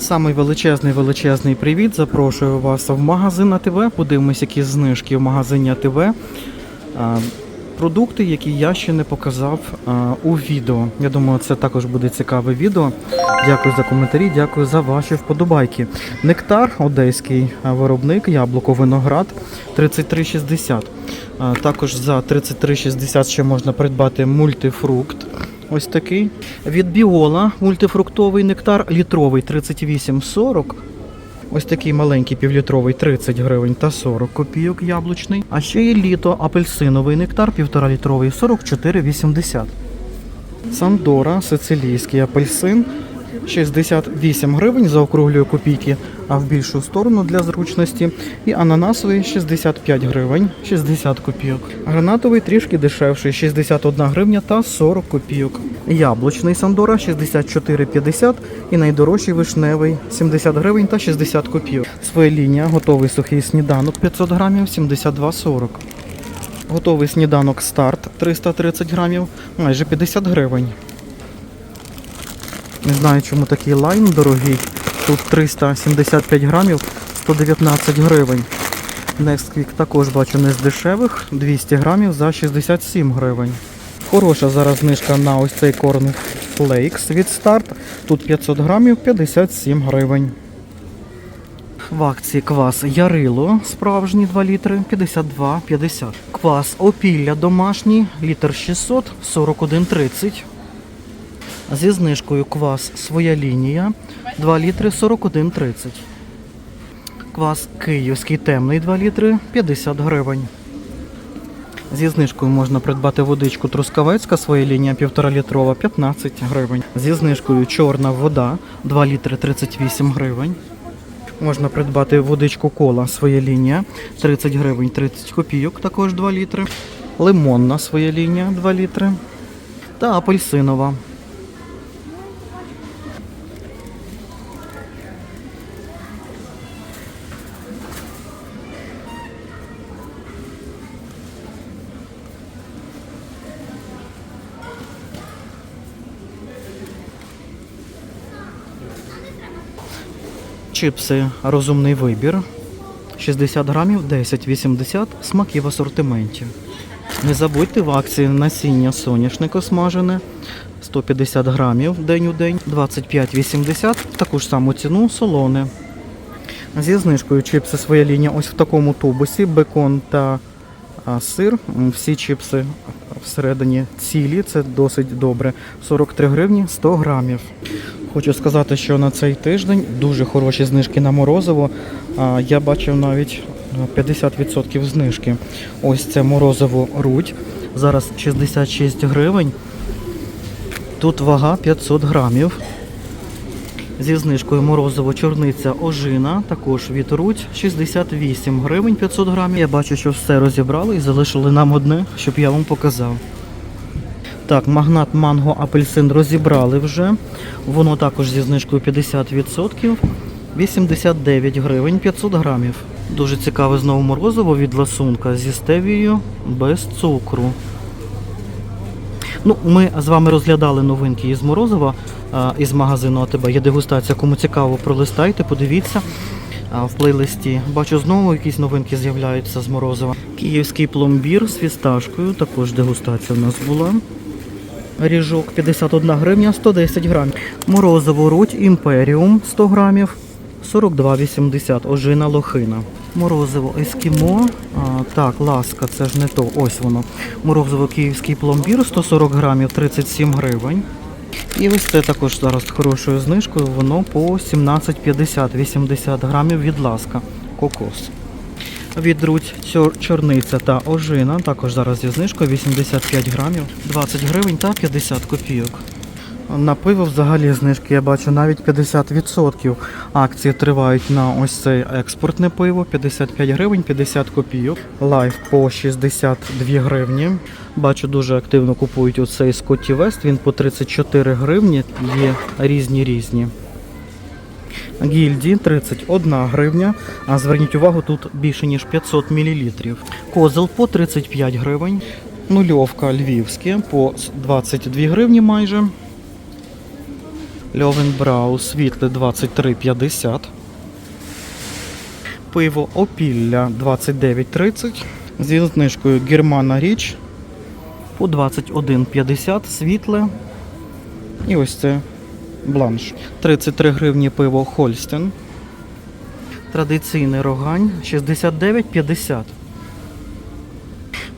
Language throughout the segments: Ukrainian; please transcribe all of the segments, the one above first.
Самий величезний величезний привіт. Запрошую вас в магазин АТВ. Подивимось, які знижки в магазині АТВ. Продукти, які я ще не показав у відео. Я думаю, це також буде цікаве відео. Дякую за коментарі, дякую за ваші вподобайки. Нектар, одеський виробник, яблуко виноград 33,60. А, Також за 33,60 ще можна придбати мультифрукт. Ось такий. Від Біола мультифруктовий нектар літровий 38,40. Ось такий маленький півлітровий 30 гривень та 40 копійок яблучний. А ще є літо апельсиновий нектар 1,5 літровий 44,80. Сандора, сицилійський апельсин 68 гривень, заокруглюю копійки, а в більшу сторону для зручності. І ананасовий 65 гривень, 60 копійок. Гранатовий трішки дешевший 61 гривня та 40 копійок. Яблучний Сандора 64,50 і найдорожчий вишневий 70 гривень та 60 копійок. Своя лінія, готовий сухий сніданок 500 грамів 72,40. Готовий сніданок старт 330 грамів, майже 50 гривень. Не знаю, чому такий лайн дорогий. Тут 375 грамів, 119 гривень. Nextquick також бачу не з дешевих, 200 грамів за 67 гривень. Хороша зараз знижка на ось цей корн Flakes від старт. Тут 500 грамів, 57 гривень. В акції квас Ярило справжній 2 літри 52,50. Квас Опілля домашній, літр 600, 41,30. Зі знижкою квас Своя лінія 2 літри 41,30. Квас Київський темний 2 літри 50 гривень. Зі знижкою можна придбати водичку Трускавецька, своя лінія 1,5 літрова 15 гривень. Зі знижкою чорна вода 2 літри 38 гривень. Можна придбати водичку кола своя лінія 30 гривень 30 копійок, також 2 літри. Лимонна своя лінія 2 літри. Та апельсинова. Чипси розумний вибір. 60 грамів 10,80 смаки в асортименті. Не забудьте в акції насіння соняшника смажене 150 грамів день у день, 25,80, таку ж саму ціну солоне. Зі знижкою чипси своя лінія ось в такому тубусі, бекон та сир. Всі чипси всередині цілі, це досить добре. 43 гривні 100 грамів. Хочу сказати, що на цей тиждень дуже хороші знижки на морозиво. Я бачив навіть 50% знижки. Ось це морозиво рудь. Зараз 66 гривень. Тут вага 500 грамів. Зі знижкою морозиво чорниця ожина, також від рудь 68 гривень 500 грамів. Я бачу, що все розібрали і залишили нам одне, щоб я вам показав. Так, магнат манго апельсин розібрали вже. Воно також зі знижкою 50%. 89 гривень 500 грамів. Дуже цікаве знову морозиво від ласунка зі стевією без цукру. Ну, ми з вами розглядали новинки із Морозова, із магазину АТБ. Є дегустація. Кому цікаво, пролистайте, подивіться. В плейлисті бачу знову якісь новинки з'являються з Морозова. Київський пломбір з фісташкою, також дегустація у нас була. Ріжок 51 гривня, 110 грамів. Морозиво рудь імперіум 100 грамів, 42,80. Ожина лохина. Морозиво ескімо. А, так, ласка, це ж не то. Ось воно. Морозиво київський пломбір 140 грамів, 37 гривень. І ось це також зараз хорошою знижкою. Воно по 17,50, 80 грамів від ласка. Кокос. Відруть чор- чорниця та ожина. Також зараз зі знижкою 85 грамів, 20 гривень та 50 копійок. На пиво взагалі знижки я бачу навіть 50%. Акції тривають на ось це експортне пиво 55 гривень 50 копійок. Лайф по 62 гривні. Бачу, дуже активно купують оцей Скотті Вест. Він по 34 гривні. Є різні різні. Гільді 31 гривня. А зверніть увагу, тут більше ніж 500 мл. Козел по 35 гривень. Нульовка львівське по 22 гривні майже. Льовенбрау світле 23,50. Пиво Опілля 29,30. Зі знижкою Германа Річ по 21,50 світле. І ось це бланш. 33 гривні пиво Хольстен. Традиційний рогань 69,50.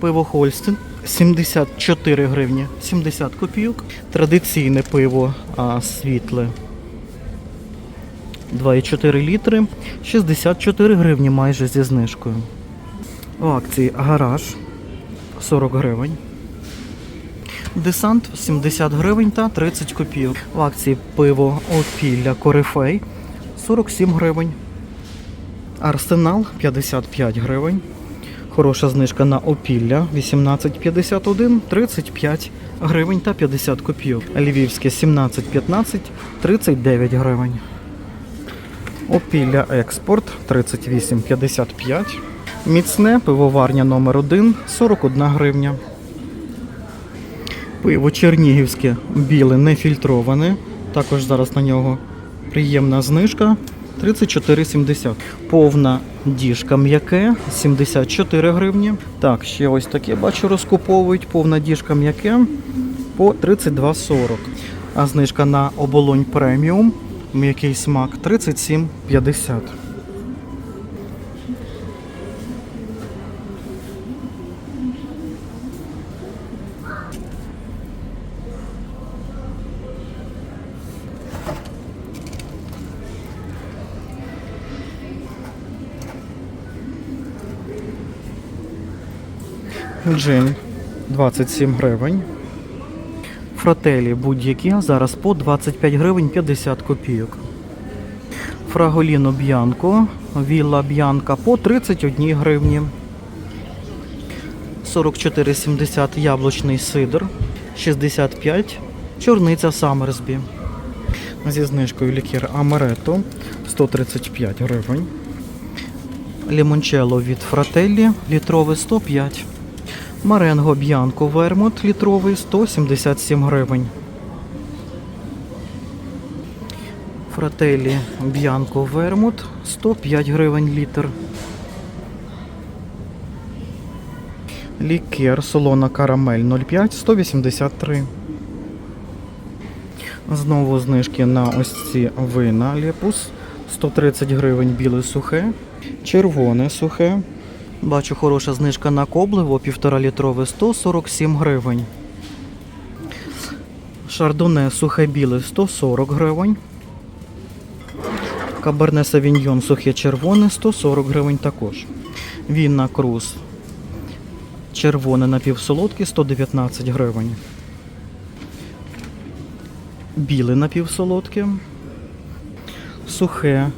Пиво Хольстен 74 гривні 70 копійок. Традиційне пиво а, світле 2,4 літри 64 гривні майже зі знижкою. У акції гараж 40 гривень. Десант 70 гривень та 30 копійок. В акції пиво Опілля Корифей 47 гривень. Арсенал 55 гривень. Хороша знижка на опілля 18,51, 35 гривень та 50 копійок. Львівське 17,15, 39 гривень. Опілля експорт 38,55. Міцне пивоварня номер 1 41 гривня. Пиво Чернігівське біле нефільтроване. Також зараз на нього приємна знижка 34,70. Повна діжка м'яке 74 гривні. Так, ще ось таке бачу розкуповують. Повна діжка м'яке по 32,40. А знижка на оболонь преміум м'який смак 37,50. Джин 27 гривень. Фрателі будь-які зараз по 25 гривень 50 копійок. Фраголіно Б'янко, Вілла Б'янка по 31 гривні. 44,70 яблучний сидр, 65 чорниця Самерсбі. Зі знижкою лікер Амарето 135 гривень. Лімончело від Фрателлі літрове 105. Маренго Б'янко Вермут літровий 177 гривень. Фрателі Б'янко Вермут 105 гривень літр. Лікер солона карамель 0,5 183. Знову знижки на ось ці вина Лепус 130 гривень біле сухе, червоне сухе. Бачу хороша знижка на кобливо, півтора літрове 147 гривень. Шардоне сухе біле 140 гривень. Каберне Савіньйон сухе червоне 140 гривень також. Вінна Круз. Червоне напівсолодке 119 гривень. Біле напівсолодке. Сухе.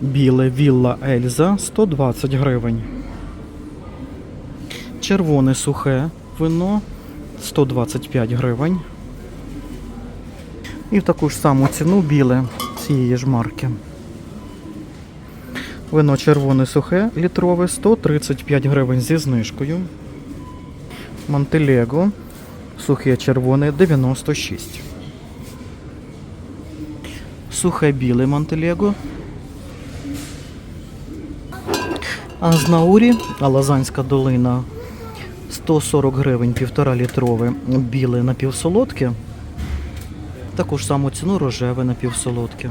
Біле Вілла Ельза 120 гривень. Червоне сухе вино 125 гривень. І в таку ж саму ціну біле цієї ж марки. Вино червоне сухе літрове 135 гривень зі знижкою. Монтелего сухе червоне 96. Сухе біле Монтелего. А з Наурі, Алазанська долина 140 гривень півтора літрове біле напівсолодке. Таку ж саму ціну рожеве напівсолодке.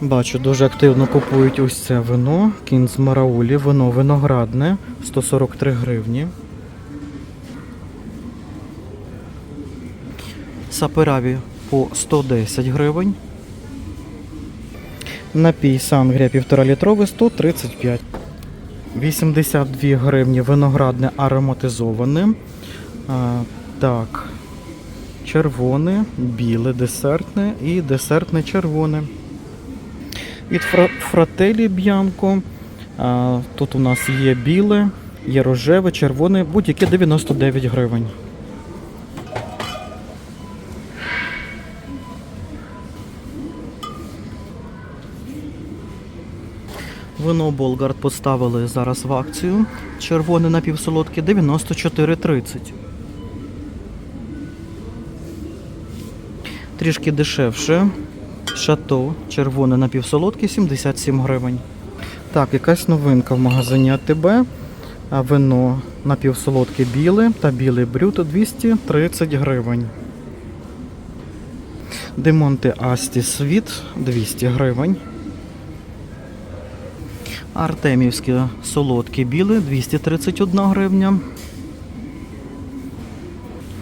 Бачу, дуже активно купують ось це вино. Кінз Мараулі, вино виноградне 143 гривні. Сапераві по 110 гривень. Напій Сангрія 1,5 літровий 135. 82 гривні виноградне ароматизоване. Так. Червоне, біле, десертне і десертне червоне. Від фрателі Б'янко. Тут у нас є біле, є рожеве, червоне, будь-яке 99 гривень. Вино Болгард поставили зараз в акцію. Червоне напівсолодке 94,30. Трішки дешевше. Шато червоне напівсолодке 77 гривень. Так, якась новинка в магазині АТБ. Вино напівсолодке біле та білий брют 230 гривень. Демонте Асті Світ 200 гривень. Артемівське солодке біле 231 гривня.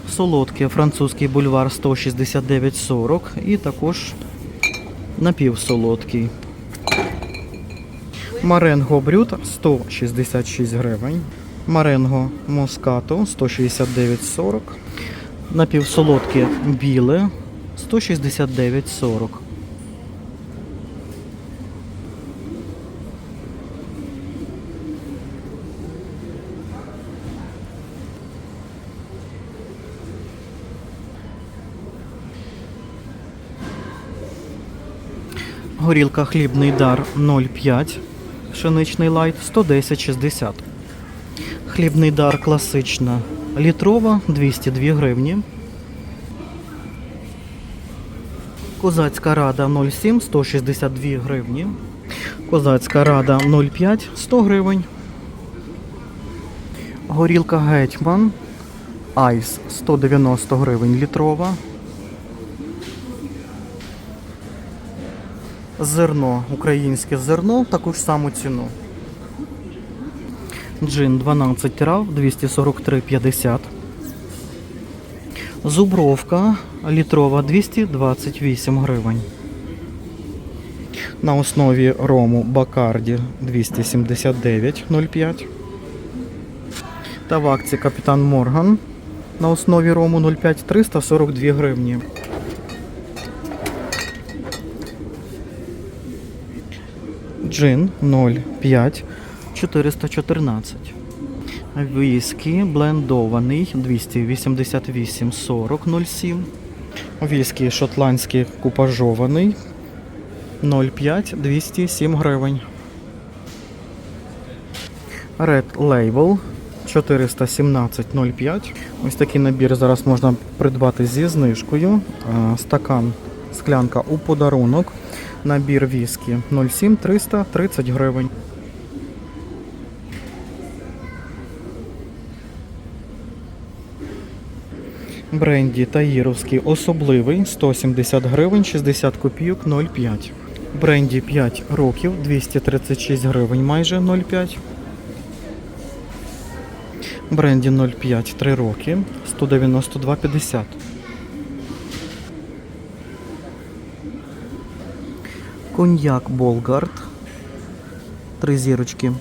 Солодке французький бульвар 169,40 і також напівсолодкий. Маренго брют 166 гривень. Маренго москато 169,40. Напівсолодке біле 169,40. Горілка хлібний дар 0,5. Пшеничний лайт 110,60. Хлібний дар класична літрова 202 гривні. Козацька рада 0,7 162 гривні. Козацька рада 0,5 100 гривень. Горілка гетьман Айс 190 гривень літрова. Зерно, українське зерно, таку ж саму ціну. Джин 12 трав 243,50. Зубровка літрова 228 гривень. На основі рому Бакарді 279,05. Та в акції Капітан Морган на основі рому 0,5 342 гривні. Джин 0,5 414. Віскі блендований 288,40 07. Віскі шотландський купажований 0,5 207 гривень. Red Label 417,05. Ось такий набір зараз можна придбати зі знижкою. Стакан, склянка у подарунок. Набір віскі 07 330 гривень. Бренді Таїровський особливий 170 гривень 60 копійок 0,5. Бренді 5 років 236 гривень майже 0,5. Бренді 0,5 3 роки 192,50. Коньяк Болгард. Три зірочки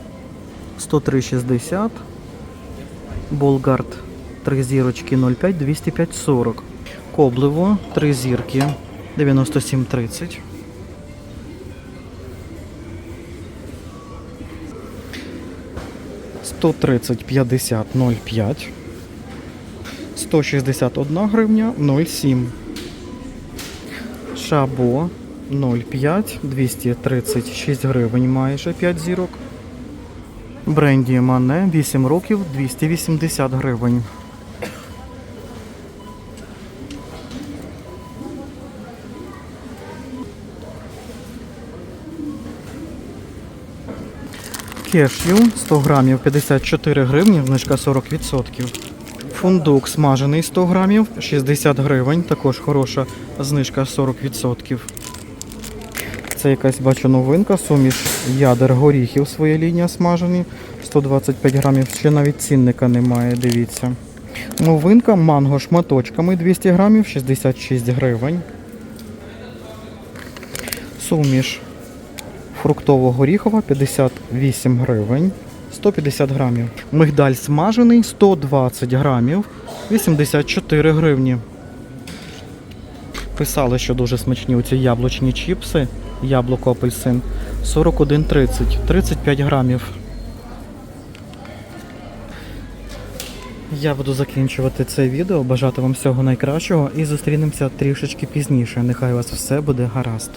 103,60. Болгард. Три зірочки 0,5, 205,40. Коблево. Три зірки 97,30. Сто тридцять п'ятдесят ноль п'ять. Сто шістдесят одна гривня ноль сім. Шабо 0,5, 236 гривень майже 5 зірок. Бренді Мане 8 років 280 гривень. Кешю 100 грамів 54 гривні, знижка 40%. Фундук смажений 100 грамів 60 гривень, також хороша знижка 40%. Це якась бачу новинка, суміш ядер горіхів своя лінія смажені. 125 грамів, ще навіть цінника немає, дивіться. Новинка манго шматочками 200 грамів 66 гривень. Суміш фруктово-горіхова 58 гривень. 150 грамів. Мигдаль смажений 120 грамів 84 гривні. Писали, що дуже смачні оці яблучні чіпси. Яблуко апельсин 41,30, 35 грамів. Я буду закінчувати це відео. Бажати вам всього найкращого і зустрінемося трішечки пізніше. Нехай у вас все буде гаразд.